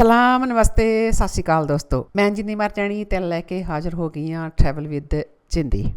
ਸਲਾਮ, ਨਮਸਤੇ, ਸਤਿ ਸ਼੍ਰੀ ਅਕਾਲ ਦੋਸਤੋ। ਮੈਂ ਜਿੰਨੀ ਮਰ ਜਾਣੀ ਤੇ ਲੈ ਕੇ ਹਾਜ਼ਰ ਹੋ ਗਈ ਹਾਂ ਟਰੈਵਲ ਵਿਦ ਜਿੰਦੀ।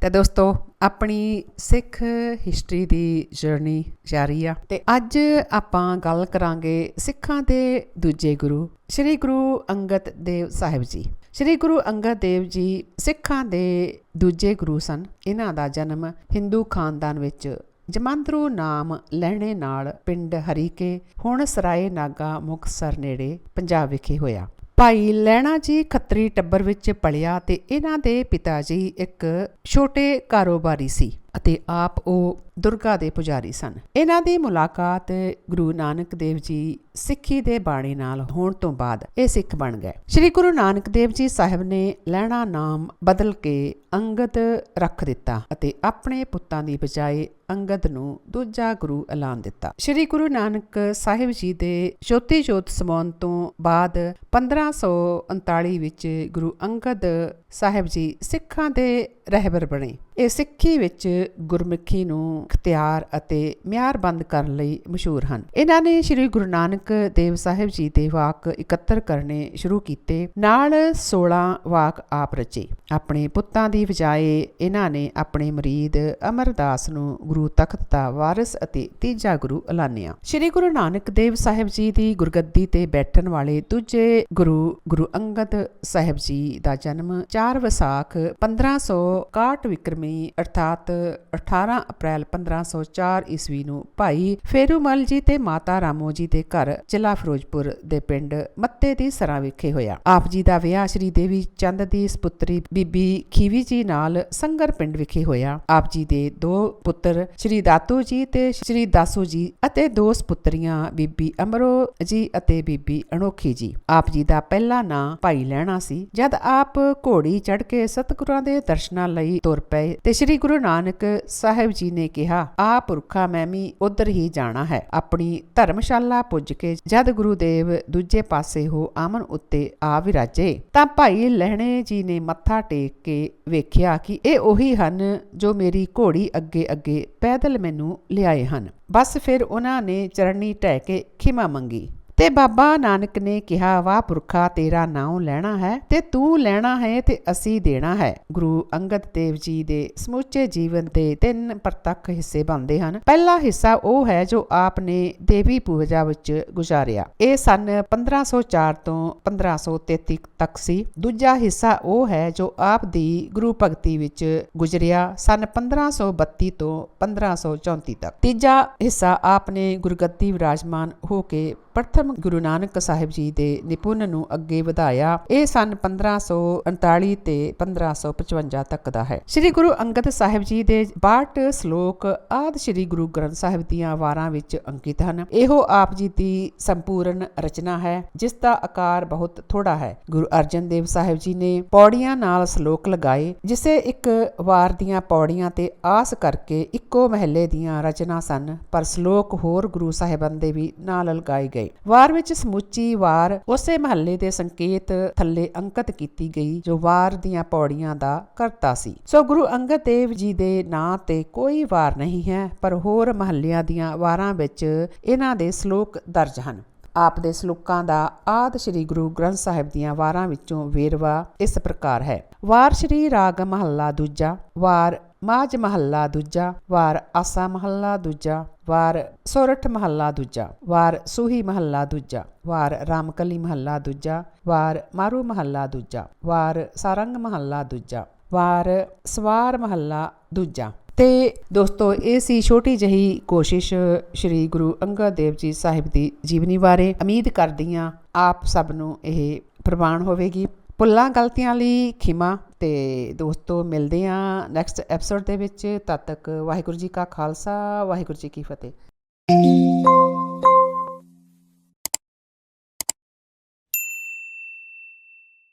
ਤੇ ਦੋਸਤੋ, ਆਪਣੀ ਸਿੱਖ ਹਿਸਟਰੀ ਦੀ ਜਰਨੀ ਜਾਰੀ ਆ। ਤੇ ਅੱਜ ਆਪਾਂ ਗੱਲ ਕਰਾਂਗੇ ਸਿੱਖਾਂ ਦੇ ਦੂਜੇ ਗੁਰੂ, ਸ੍ਰੀ ਗੁਰੂ ਅੰਗਦ ਦੇਵ ਸਾਹਿਬ ਜੀ। ਸ੍ਰੀ ਗੁਰੂ ਅੰਗਦ ਦੇਵ ਜੀ ਸਿੱਖਾਂ ਦੇ ਦੂਜੇ ਗੁਰੂ ਸਨ। ਇਹਨਾਂ ਦਾ ਜਨਮ ਹਿੰਦੂ ਖਾਨਦਾਨ ਵਿੱਚ ਜਮਾਂਦਰੂ ਨਾਮ ਲੈਣੇ ਨਾਲ ਪਿੰਡ ਹਰੀਕੇ, ਹੁਣ ਸਰਾਏ ਨਾਗਾ, ਮੁਕਤਸਰ ਨੇੜੇ ਪੰਜਾਬ ਵਿਖੇ ਹੋਇਆ। ਭਾਈ ਲੈਣਾ ਜੀ ਖੱਤਰੀ ਟੱਬਰ ਵਿੱਚ ਪਲਿਆ ਤੇ ਇਹਨਾਂ ਦੇ ਪਿਤਾ ਜੀ ਇੱਕ ਛੋਟੇ ਕਾਰੋਬਾਰੀ ਸੀ। ਅਤੇ ਆਪ ਉਹ ਦੁਰਗਾ ਦੇ ਪੁਜਾਰੀ ਸਨ। ਇਹਨਾਂ ਦੀ ਮੁਲਾਕਾਤ ਗੁਰੂ ਨਾਨਕ ਦੇਵ ਜੀ ਸਿੱਖੀ ਦੇ ਬਾਣੀ ਨਾਲ ਹੋਣ ਤੋਂ ਬਾਅਦ ਇਹ ਸਿੱਖ ਬਣ ਗਏ। ਸ੍ਰੀ ਗੁਰੂ ਨਾਨਕ ਦੇਵ ਜੀ ਸਾਹਿਬ ਨੇ ਲੈਣਾ ਨਾਮ ਬਦਲ ਕੇ ਅੰਗਦ ਰੱਖ ਦਿੱਤਾ ਅਤੇ ਆਪਣੇ ਪੁੱਤਾਂ ਦੀ ਬਜਾਏ ਅੰਗਦ ਨੂੰ ਦੂਜਾ ਗੁਰੂ ਐਲਾਨ ਦਿੱਤਾ। ਸ੍ਰੀ ਗੁਰੂ ਨਾਨਕ ਸਾਹਿਬ ਜੀ ਦੇ ਜੋਤੀ ਜੋਤ ਸਮਾਉਣ ਤੋਂ ਬਾਅਦ 1539 ਵਿੱਚ ਗੁਰੂ ਅੰਗਦ ਸਾਹਿਬ ਜੀ ਸਿੱਖਾਂ ਦੇ ਰਹਿਬਰ ਬਣੇ। ਇਹ ਸਿੱਖੀ ਵਿੱਚ ਗੁਰਮੁਖੀ ਨੂੰ ਇਖਤਿਆਰ ਅਤੇ ਮਿਆਰਬੰਦ ਕਰਨ ਲਈ ਮਸ਼ਹੂਰ ਹਨ। ਇਹਨਾਂ ਨੇ ਸ੍ਰੀ ਗੁਰੂ ਨਾਨਕ ਦੇਵ ਸਾਹਿਬ ਜੀ ਦੇ ਵਾਕ ਇਕੱਤਰ ਕਰਨੇ ਸ਼ੁਰੂ ਕੀਤੇ। ਨਾਲ 16 ਵਾਕ ਆਪ ਰਚੇ। ਆਪਣੇ ਪੁੱਤਾਂ ਦੀ ਬਜਾਏ ਇਹਨਾਂ ਨੇ ਆਪਣੇ ਮਰੀਦ ਅਮਰਦਾਸ ਨੂੰ ਗੁਰੂ ਤਖਤ ਦਾ ਵਾਰਿਸ ਅਤੇ ਤੀਜਾ ਗੁਰੂ ਐਲਾਨਿਆ। ਸ੍ਰੀ ਗੁਰੂ ਨਾਨਕ ਦੇਵ ਸਾਹਿਬ ਜੀ ਦੀ ਗੁਰਗੱਦੀ ਤੇ ਬੈਠਣ ਵਾਲੇ ਦੂਜੇ ਗੁਰੂ ਗੁਰੂ ਅੰਗਦ ਸਾਹਿਬ ਜੀ ਦਾ ਜਨਮ 4 ਵਿਸਾਖ 1561 ਵਿਕਰਮੀ ਅਰਥਾਤ 18 ਅਪ੍ਰੈਲ 1504 ਈਸਵੀ ਨੂੰ ਭਾਈ ਫੇਰੂਮਲ ਜੀ ਤੇ ਮਾਤਾ ਰਾਮੋ ਜੀ ਦੇ ਘਰ ਜ਼ਿਲ੍ਹਾ ਫਿਰੋਜ਼ਪੁਰ ਦੇ ਪਿੰਡ ਮੱਤੇ ਦੀ ਸਰਾਂ ਵਿਖੇ ਹੋਇਆ। ਆਪ ਜੀ ਦਾ ਵਿਆਹ ਸ੍ਰੀ ਦੇਵੀ ਚੰਦ ਦੀ ਸੁਪੁੱਤਰੀ ਬੀਬੀ ਖੀਵੀ ਜੀ ਨਾਲ ਸੰਗਰ ਪਿੰਡ ਵਿਖੇ ਹੋਇਆ। ਆਪ ਜੀ ਦੇ ਦੋ ਪੁੱਤਰ ਸ੍ਰੀ ਦਾਤੂ ਜੀ ਤੇ ਸ੍ਰੀ ਦਾਸੂ ਜੀ ਅਤੇ ਦੋ ਸੁਪੁੱਤਰੀਆਂ ਬੀਬੀ ਅਮਰੋ ਜੀ ਅਤੇ ਬੀਬੀ ਅਨੋਖੀ ਜੀ। ਆਪ ਜੀ ਦਾ ਪਹਿਲਾ ਨਾਂ ਭਾਈ ਲੈਣਾ ਸੀ। ਜਦ ਆਪ ਘੋੜੀ ਚੜ ਕੇ ਸਤਿਗੁਰਾਂ ਦੇ ਦਰਸ਼ਨਾਂ ਲਈ ਤੁਰ ਪਏ ਤੇ ਸ੍ਰੀ ਗੁਰੂ ਨਾਨਕ ਸਾਹਿਬ ਜੀ ਨੇ ਕਿਹਾ, ਆ ਪੁਰਖਾ ਮੈਂ ਵੀ ਉਧਰ ਹੀ ਜਾਣਾ ਹੈ। ਆਪਣੀ ਧਰਮਸ਼ਾਲਾ ਪੁੱਜ ਕੇ ਜਦ ਗੁਰੂ ਦੇਵ ਦੂਜੇ ਪਾਸੇ ਹੋ ਆਮਨ ਉੱਤੇ ਆ ਵਿਰਾਜੇ, ਤਾਂ ਭਾਈ ਲਹਿਣੇ ਜੀ ਨੇ ਮੱਥਾ ਟੇਕ ਕੇ ਵੇਖਿਆ ਕਿ ਇਹ ਉਹੀ ਹਨ ਜੋ ਮੇਰੀ ਘੋੜੀ ਅੱਗੇ ਅੱਗੇ ਪੈਦਲ ਮੈਨੂੰ ਲਿਆਏ ਹਨ। ਬਸ ਫਿਰ ਉਹਨਾਂ ਨੇ ਚਰਣੀ ਢਹਿ ਕੇ ਖਿਮਾ ਮੰਗੀ। ਤੇ ਬਾਬਾ ਨਾਨਕ ਨੇ ਕਿਹਾ, ਵਾਹ ਪੁਰਖਾ, ਤੇਰਾ ਨਾਮ ਲੈਣਾ ਹੈ ਤੇ ਤੂੰ ਲੈਣਾ ਹੈ ਤੇ ਅਸੀਂ ਦੇਣਾ ਹੈ। ਗੁਰੂ ਅੰਗਦ ਦੇਵ ਜੀ ਦੇ ਸਮੁੱਚੇ ਜੀਵਨ ਦੇ ਤਿੰਨ ਪ੍ਰਤੱਖ ਹਿੱਸੇ ਬਣਦੇ ਹਨ। ਪਹਿਲਾ ਹਿੱਸਾ ਉਹ ਹੈ ਜੋ ਆਪ ਨੇ ਦੇਵੀ ਪੂਜਾ ਵਿੱਚ ਗੁਜ਼ਾਰਿਆ। ਇਹ ਸਨ 1504 ਤੋਂ 1533 ਤੱਕ ਸੀ। ਦੂਜਾ ਹਿੱਸਾ ਉਹ ਹੈ ਜੋ ਆਪ ਦੀ ਗੁਰੂ ਭਗਤੀ ਵਿੱਚ ਗੁਜ਼ਰਿਆ ਸਨ 1532 ਤੋਂ 1534 ਤੱਕ। ਤੀਜਾ ਹਿੱਸਾ ਆਪ ਨੇ ਗੁਰਗੱਦੀ ਵਿਰਾਜਮਾਨ ਹੋ ਕੇ ਪ੍ਰਥਮ ਗੁਰੂ ਨਾਨਕ ਸਾਹਿਬ ਜੀ ਦੇ ਨਿਪੁੰਨ ਨੂੰ ਅੱਗੇ ਵਧਾਇਆ। ਇਹ ਸਨ 1539 ਤੇ 1555 ਤੱਕ ਦਾ ਹੈ। ਸ੍ਰੀ ਗੁਰੂ ਅੰਗਦ ਸਾਹਿਬ ਜੀ ਦੇ 62 ਸ਼ਲੋਕ ਆਦ ਸ੍ਰੀ ਗੁਰੂ ਗ੍ਰੰਥ ਸਾਹਿਬ ਦੀਆਂ ਵਾਰਾਂ ਵਿੱਚ ਅੰਕਿਤ ਹਨ। ਇਹੋ ਆਪ ਜੀ ਦੀ ਸੰਪੂਰਨ ਰਚਨਾ ਹੈ, ਜਿਸ ਦਾ ਆਕਾਰ ਬਹੁਤ ਥੋੜਾ ਹੈ। ਗੁਰੂ ਅਰਜਨ ਦੇਵ ਸਾਹਿਬ ਜੀ ਨੇ ਪੌੜੀਆਂ ਨਾਲ ਸ਼ਲੋਕ ਲਗਾਏ, ਜਿਸੇ ਇੱਕ ਵਾਰ ਦੀਆਂ ਪੌੜੀਆਂ ਤੇ ਆਸ ਕਰਕੇ ਇੱਕੋ ਮਹੱਲੇ ਦੀਆਂ ਰਚਨਾ ਸਨ, ਪਰ ਸ਼ਲੋਕ ਹੋਰ ਗੁਰੂ ਸਾਹਿਬਾਨ ਦੇ ਵੀ ਨਾਲ ਲਗਾਏ ਗਏ। ਵਾਰ ਵਿੱਚ ਸਮੁੱਚੀ ਵਾਰ ਉਸੇ ਮਹੱਲੇ ਦੇ ਸੰਕੇਤ ਥੱਲੇ ਅੰਕਿਤ ਕੀਤੀ ਗਈ, ਜੋ ਵਾਰ ਦੀਆਂ ਪੌੜੀਆਂ ਦਾ ਕਰਤਾ ਸੀ। ਸੋ ਗੁਰੂ ਅੰਗਦ ਦੇਵ ਜੀ ਦੇ ਨਾਂ ਤੇ ਕੋਈ ਵਾਰ ਨਹੀਂ ਹੈ, ਪਰ ਹੋਰ ਮਹੱਲਿਆਂ ਦੀਆਂ ਵਾਰਾਂ ਵਿੱਚ ਇਹਨਾਂ ਦੇ ਸ਼ਲੋਕ ਦਰਜ ਹਨ। ਆਪ ਦੇ ਸ਼ਲੋਕਾਂ ਦਾ ਆਦ ਸ੍ਰੀ ਗੁਰੂ ਗ੍ਰੰਥ ਸਾਹਿਬ ਦੀਆਂ ਵਾਰਾਂ ਵਿੱਚੋਂ ਵੇਰਵਾ ਇਸ ਪ੍ਰਕਾਰ ਹੈ। ਵਾਰ ਸ੍ਰੀ ਰਾਗ ਮਹੱਲਾ ਦੂਜਾ, ਵਾਰ ਮਾਝ ਮਹੱਲਾ ਦੂਜਾ, ਵਾਰ ਆਸਾ ਮਹੱਲਾ ਦੂਜਾ ਵਾਰ ਸੋਰਠ ਮਹੱਲਾ ਦੂਜਾ, ਵਾਰ ਸੂਹੀ ਮਹੱਲਾ ਦੂਜਾ, ਵਾਰ ਰਾਮਕਲੀ ਮਹੱਲਾ ਦੂਜਾ, ਵਾਰ ਮਾਰੂ ਮਹੱਲਾ ਦੂਜਾ, ਵਾਰ ਸਾਰੰਗ ਮਹੱਲਾ ਦੂਜਾ, ਵਾਰ ਸਵਾਰ ਮਹੱਲਾ ਦੂਜਾ। ਤੇ ਦੋਸਤੋ, ਇਹ ਸੀ ਛੋਟੀ ਜਹੀ ਕੋਸ਼ਿਸ਼ ਸ੍ਰੀ ਗੁਰੂ ਅੰਗਦ ਦੇਵ ਜੀ ਸਾਹਿਬ ਦੀ ਜੀਵਨੀ ਬਾਰੇ। ਉਮੀਦ ਕਰਦੀ ਹਾਂ ਆਪ ਸਭ ਨੂੰ ਇਹ ਪ੍ਰਵਾਨ ਹੋਵੇਗੀ। ਭੁੱਲਾਂ, ਗਲਤੀਆਂ ਲਈ ਖਿਮਾ ਤੇ ਦੋਸਤੋ, ਮਿਲਦੇ ਹਾਂ ਨੈਕਸਟ ਐਪੀਸੋਡ ਦੇ ਵਿੱਚ। ਤਦ ਤੱਕ ਵਾਹਿਗੁਰੂ ਜੀ ਕਾ ਖਾਲਸਾ, ਵਾਹਿਗੁਰੂ ਜੀ ਕੀ ਫਤਿਹ।